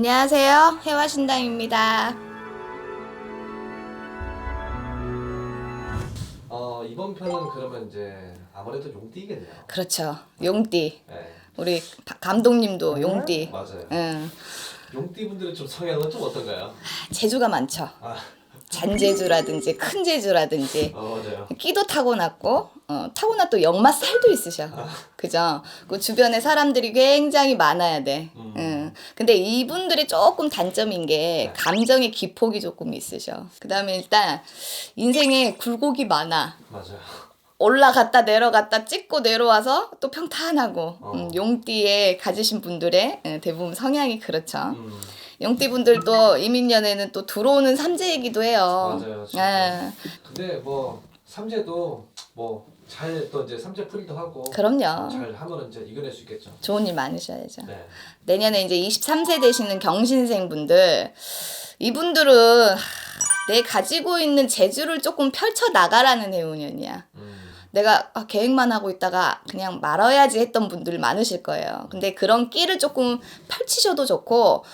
안녕하세요. 해화신당입니다. 어 이번 편은 그러면 이제 아무래도 용띠겠네요. 그렇죠. 용띠. 네. 우리 바- 감독님도 용띠. 맞아요. 응. 용띠 분들은 좀 성향은 좀 어떤가요? 재주가 많죠. 아, 잔재주라든지 큰 재주라든지 어, 맞아요. 끼도 타고났고 어, 타고나 또 역마살도 있으셔. 그죠? 그 주변에 사람들이 굉장히 많아야 돼. 음. 응. 근데 이분들이 조금 단점인 게 감정의 기폭이 조금 있으셔. 그다음에 일단 인생에 굴곡이 많아. 맞아요. 올라갔다 내려갔다 찍고 내려와서 또 평탄하고 어. 음, 용띠에 가지신 분들의 예, 대부분 성향이 그렇죠. 음, 용띠 분들도 이민년에는 또 들어오는 삼재이기도 해요. 맞아요, 진짜. 예, 근데 뭐 삼재도 뭐 잘 또 이제 삼재 풀이도 하고 그럼요. 잘 하면 이제 이겨낼 수 있겠죠. 좋은 일 많으셔야죠. 네. 내년에 이제 23세 되시는 경신생 분들 이분들은 하, 내 가지고 있는 재주를 조금 펼쳐 나가라는 해운년이야. 음, 내가 아, 계획만 하고 있다가 그냥 말아야지 했던 분들 많으실 거예요. 근데 그런 끼를 조금 펼치셔도 좋고,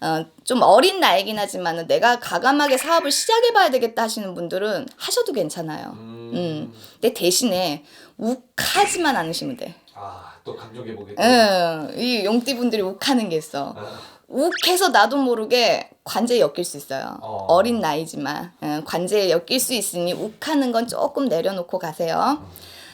어, 좀 어린 나이긴 하지만 내가 가감하게 사업을 시작해봐야 되겠다 하시는 분들은 하셔도 괜찮아요. 음, 음. 근데 대신에 욱하지만 않으시면 돼. 아 또 감정 회복이. 응, 이 용띠 분들이 욱하는 게 있어. 아, 욱해서 나도 모르게 관제에 엮일 수 있어요. 어. 어. 린 나이지만 응, 관제에 엮일 수 있으니 욱하는 건 조금 내려놓고 가세요.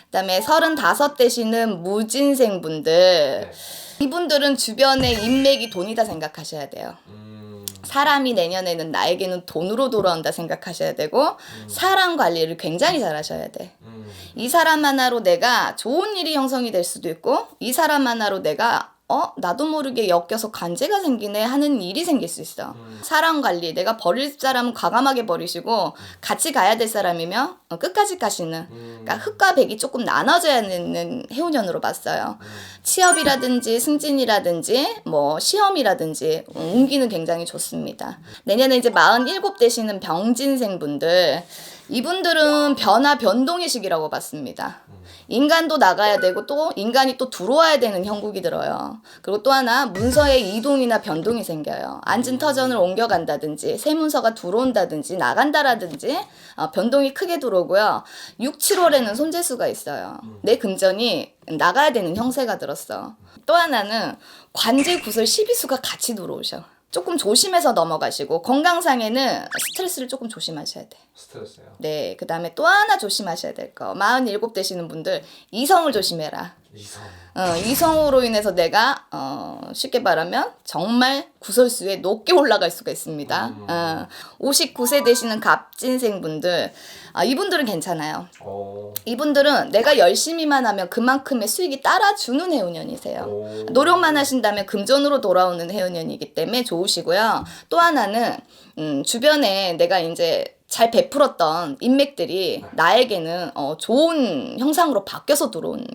그다음에 서른다섯 되시는 무진생 분들 네. 이분들은 주변에 인맥이 돈이다 생각하셔야 돼요. 음, 사람이 내년에는 나에게는 돈으로 돌아온다 생각하셔야 되고 사람 관리를 굉장히 잘하셔야 돼. 음, 이 사람 하나로 내가 좋은 일이 형성이 될 수도 있고 이 사람 하나로 내가 어 나도 모르게 엮여서 관제가 생기네 하는 일이 생길 수 있어. 음. 사람 관리 내가 버릴 사람은 과감하게 버리시고 같이 가야 될 사람이면 어, 끝까지 가시는. 음, 그러니까 흑과 백이 조금 나눠져야 되는 해운년으로 봤어요. 음. 취업이라든지 승진이라든지 뭐 시험이라든지 어, 운기는 굉장히 좋습니다. 내년에 이제 47 되시는 병진생 분들 이분들은 변화 변동의 시기라고 봤습니다. 인간도 나가야 되고 또 인간이 또 들어와야 되는 형국이 들어요. 그리고 또 하나 문서의 이동이나 변동이 생겨요. 앉은 터전을 옮겨간다든지 새 문서가 들어온다든지 나간다라든지 어, 변동이 크게 들어오고요. 6, 7월에는 손재수가 있어요. 내 금전이 나가야 되는 형세가 들었어. 또 하나는 관제 구설 12수가 같이 들어오셔. 조금 조심해서 넘어가시고 건강상에는 스트레스를 조금 조심하셔야 돼. 스트레스요. 네, 그 다음에 또 하나 조심하셔야 될 거. 47 되시는 분들, 이성을 조심해라. 이성. 어, 이성으로 인해서 내가, 어, 쉽게 말하면, 정말 구설수에 높게 올라갈 수가 있습니다. 음. 어, 59세 되시는 갑진생 분들, 아, 이분들은 괜찮아요. 오. 이분들은 내가 열심히만 하면 그만큼의 수익이 따라주는 해운년이세요. 오. 노력만 하신다면 금전으로 돌아오는 해운년이기 때문에 좋으시고요. 또 하나는 음, 주변에 내가 이제 잘 베풀었던 인맥들이 나에게는 어, 좋은 형상으로 바뀌어서 들어온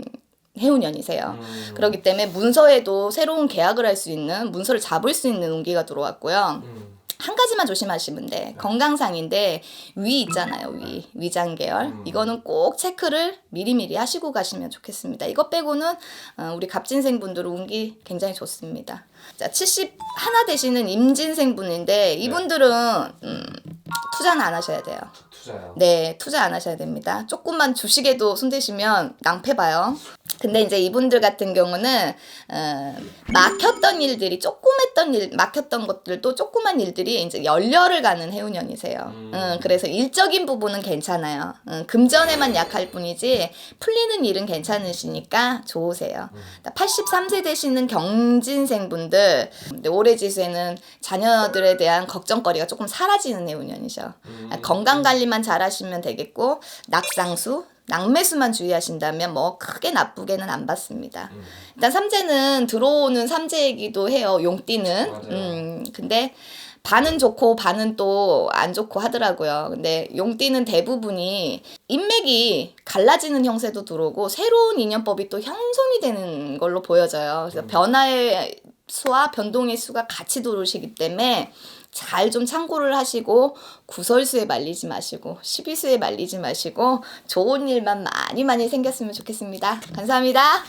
해운년이세요. 음. 그렇기 때문에 문서에도 새로운 계약을 할 수 있는 문서를 잡을 수 있는 운기가 들어왔고요. 음, 한 가지만 조심하시면 돼. 건강상인데 위 있잖아요. 위 위장 계열. 음. 이거는 꼭 체크를 미리미리 하시고 가시면 좋겠습니다. 이것 빼고는 어, 우리 갑진생 분들은 운기 굉장히 좋습니다. 자, 70 하나 되시는 임진생 분인데 이분들은 음, 투자는 안 하셔야 돼요. 투자요. 네, 투자 안 하셔야 됩니다. 조금만 주식에도 손대시면 낭패 봐요. 근데 이제 이분들 같은 경우는 어, 막혔던 일들이 조그맸던 일, 막혔던 것들도 조그만 일들이 이제 열려를 가는 해운년이세요. 음. 음, 그래서 일적인 부분은 괜찮아요. 음, 금전에만 약할 뿐이지 풀리는 일은 괜찮으시니까 좋으세요. 83세 되시는 경진생 분들 근데 올해 지수에는 자녀들에 대한 걱정거리가 조금 사라지는 해운년이죠. 음. 아, 건강 관리만 잘하시면 되겠고 낙상수, 낙매수만 주의하신다면 뭐 크게 나쁘게는 안 받습니다. 음. 일단 삼재는 들어오는 삼재이기도 해요. 용띠는. 맞아요. 음, 근데 반은 좋고 반은 또 안 좋고 하더라고요. 근데 용띠는 대부분이 인맥이 갈라지는 형세도 들어오고 새로운 인연법이 또 형성이 되는 걸로 보여져요. 그래서 변화의 수와 변동의 수가 같이 들어오시기 때문에 잘 좀 참고를 하시고 구설수에 말리지 마시고 십이수에 말리지 마시고 좋은 일만 많이 많이 생겼으면 좋겠습니다. 감사합니다.